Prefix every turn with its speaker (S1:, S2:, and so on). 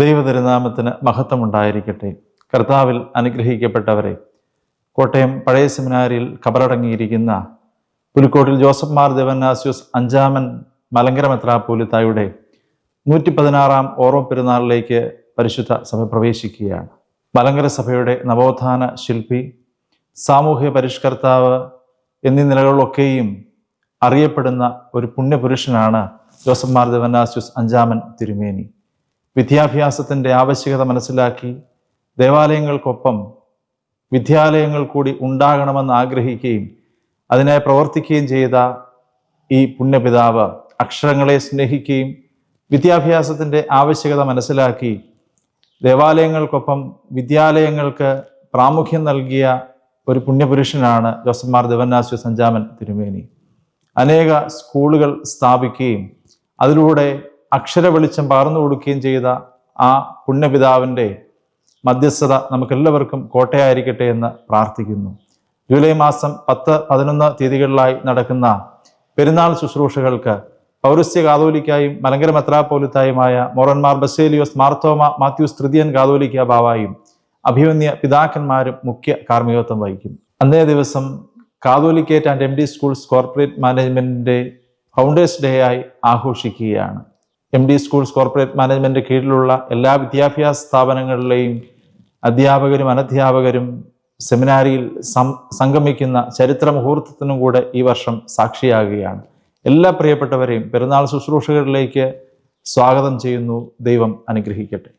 S1: ദൈവതിരുനാമത്തിന് മഹത്വമുണ്ടായിരിക്കട്ടെ. കർത്താവിൽ അനുഗ്രഹിക്കപ്പെട്ടവരെ കോട്ടയം പഴയ സെമിനാരിയിൽ കബറടങ്ങിയിരിക്കുന്ന പുലിക്കോട്ടിൽ ജോസഫ് മാർ ദേവനാസ്യൂസ് അഞ്ചാമൻ മലങ്കര മെത്രാപ്പൂലിത്തായുടെ നൂറ്റി പതിനാറാം ഓർമ്മ പെരുന്നാളിലേക്ക് പരിശുദ്ധ സഭ പ്രവേശിക്കുകയാണ്. മലങ്കര സഭയുടെ നവോത്ഥാന ശില്പി സാമൂഹ്യ പരിഷ്കർത്താവ് എന്നീ നിലകളിലൊക്കെയും അറിയപ്പെടുന്ന ഒരു പുണ്യപുരുഷനാണ് ജോസഫ് മാർ ദേവനാസ്യൂസ് അഞ്ചാമൻ തിരുമേനി. വിദ്യാഭ്യാസത്തിന്റെ ആവശ്യകത മനസ്സിലാക്കി ദേവാലയങ്ങൾക്കൊപ്പം വിദ്യാലയങ്ങൾ കൂടി ഉണ്ടാകണമെന്ന് ആഗ്രഹിക്കുകയും അതിനായി പ്രവർത്തിക്കുകയും ചെയ്ത ഈ പുണ്യപിതാവ് അക്ഷരങ്ങളെ സ്നേഹിക്കുകയും വിദ്യാഭ്യാസത്തിന്റെ ആവശ്യകത മനസ്സിലാക്കി ദേവാലയങ്ങൾക്കൊപ്പം വിദ്യാലയങ്ങൾക്ക് പ്രാമുഖ്യം നൽകിയ ഒരു പുണ്യപുരുഷനാണ് ജോസഫ് മാർ ദേവന്നാസ്യ സഞ്ചാമൻ തിരുമേനി. അനേക സ്കൂളുകൾ സ്ഥാപിക്കുകയും അതിലൂടെ അക്ഷര വെളിച്ചം പകർന്നു കൊടുക്കുകയും ചെയ്ത ആ പുണ്യപിതാവിന്റെ മധ്യസ്ഥത നമുക്കെല്ലാവർക്കും കോട്ടയായിരിക്കട്ടെ എന്ന് പ്രാർത്ഥിക്കുന്നു. ജൂലൈ മാസം പത്ത് പതിനൊന്ന് തീയതികളിലായി നടക്കുന്ന പെരുന്നാൾ ശുശ്രൂഷകൾക്ക് പൗരസ്യ കാതോലിക്കായും മലങ്കര മെത്രാപോലിത്തായുമായ മോറന്മാർ ബസേലിയോസ് മാർത്തോമ മാത്യൂസ് തൃതീയൻ കാതോലിക്ക ബാവായും അഭിമന്യ പിതാക്കന്മാരും മുഖ്യ കാർമ്മികത്വം വഹിക്കും. അന്നേ ദിവസം Catholicate and M D schools corporate മാനേജ്മെന്റിന്റെ ഫൗണ്ടേഴ്സ് ഡേ ആയി ആഘോഷിക്കുകയാണ്. M D schools corporate management കീഴിലുള്ള എല്ലാ വിദ്യാഭ്യാസ സ്ഥാപനങ്ങളിലെയും അധ്യാപകരും അനധ്യാപകരും സെമിനാരിയിൽ സംഗമിക്കുന്ന ചരിത്ര മുഹൂർത്തത്തിനും കൂടെ ഈ വർഷം സാക്ഷിയാകുകയാണ്. എല്ലാ പ്രിയപ്പെട്ടവരെയും പെരുന്നാൾ ശുശ്രൂഷകളിലേക്ക് സ്വാഗതം ചെയ്യുന്നു. ദൈവം അനുഗ്രഹിക്കട്ടെ.